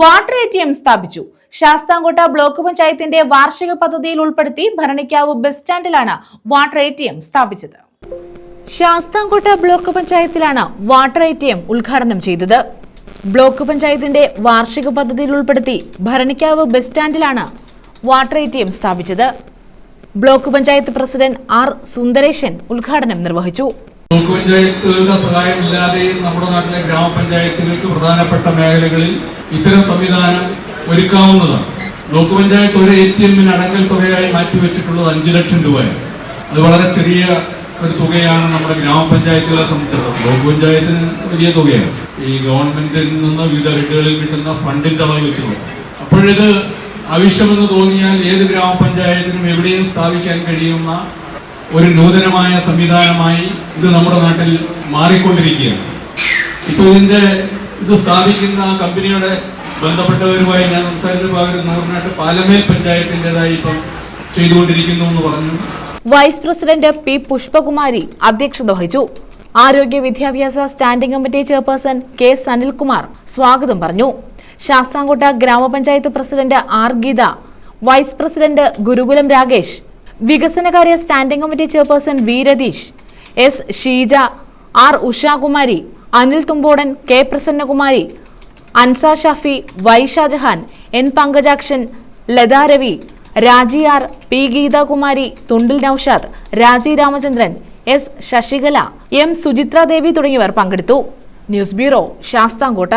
Water A T M സ്ഥാപിച്ചു. Sasthamkotta block പഞ്ചായത്തിന്റെ വാർഷിക പദ്ധതിയിൽ ഉൾപ്പെടുത്തി ഭരണിക്കാവ് ബസ് സ്റ്റാൻഡിലാണ് വാട്ടർ എ ടി എം സ്ഥാപിച്ചത്. ശാസ്താംകോട്ട ബ്ലോക്ക് പഞ്ചായത്തിലാണ് വാട്ടർ എ ടി എം ഉദ്ഘാടനം ചെയ്തത്. ബ്ലോക്ക് പഞ്ചായത്തിന്റെ വാർഷിക പദ്ധതിയിൽ ഉൾപ്പെടുത്തി ഭരണിക്കാവ് ബസ് സ്റ്റാൻഡിലാണ് വാട്ടർ എ ടി എം സ്ഥാപിച്ചത്. Block panchayat president R Sundaresan ഉദ്ഘാടനം നിർവഹിച്ചു. ബ്ലോക്ക് പഞ്ചായത്തുകളുടെ സഹായമില്ലാതെ നമ്മുടെ നാട്ടിലെ ഗ്രാമപഞ്ചായത്തുകൾക്ക് പ്രധാനപ്പെട്ട മേഖലകളിൽ ഇത്തരം സംവിധാനം ഒരുക്കാവുന്നതാണ്. ബ്ലോക്ക് പഞ്ചായത്ത് ഒരു എ ടി എമ്മിന് അടങ്കൽ തുകയായി മാറ്റിവെച്ചിട്ടുള്ളത് അഞ്ചു ലക്ഷം രൂപയാണ്. അത് വളരെ ചെറിയ ഒരു തുകയാണ് നമ്മുടെ ഗ്രാമപഞ്ചായത്തുകളെ സംബന്ധിച്ചിടത്തോളം. ബ്ലോക്ക് പഞ്ചായത്തിന് വലിയ തുകയാണ്. ഈ ഗവൺമെന്റിൽ നിന്ന് വിവിധ ഹെഡുകളിൽ കിട്ടുന്ന ഫണ്ടിന്റെ അളവ് വെച്ചിട്ടുള്ളത്. അപ്പോഴിത് ആവശ്യമെന്ന് തോന്നിയാൽ ഏത് ഗ്രാമപഞ്ചായത്തിനും എവിടെയും സ്ഥാപിക്കാൻ കഴിയുന്ന ഒരു നൂതനമായ സംവിധാനമായി ഇത് നമ്മുടെ നാട്ടിൽ മാറിക്കൊണ്ടിരിക്കുകയാണ്. ഇപ്പോൾ ഇതിന്റെ ഇത് സ്ഥാപിക്കുന്ന കമ്പനിയുടെ ബന്ധപ്പെട്ടവരുമായി ഞാൻ സംസാരിച്ചപ്പോൾ അവർ നൂറിനാട്ട് പാലമേൽ പഞ്ചായത്തിന്റെതായി ഇപ്പം ചെയ്തുകൊണ്ടിരിക്കുന്നു എന്ന് പറഞ്ഞു. വൈസ് പ്രസിഡന്റ് പി പുഷ്പകുമാരി അധ്യക്ഷത വഹിച്ചു. ആരോഗ്യ വിദ്യാഭ്യാസ standing committee chairperson K Sanilkumar സ്വാഗതം പറഞ്ഞു. ശാസ്താംകോട്ട ഗ്രാമപഞ്ചായത്ത് president R Geetha vice president Gurukulam Rakesh വികസനകാര്യ standing committee chairperson V Ratheesh S Sheeja R Ushakumari Anil Thumbodan K Prasannakumari Ansa Shafi Y Shajahan N Pankajakshan Latha Ravi Raji R P Geethakumari Thundil Noushad Raji Ramachandran S Sasikala M Suchitra Devi തുടങ്ങിയവർ പങ്കെടുത്തു. News bureau Sasthamcotta.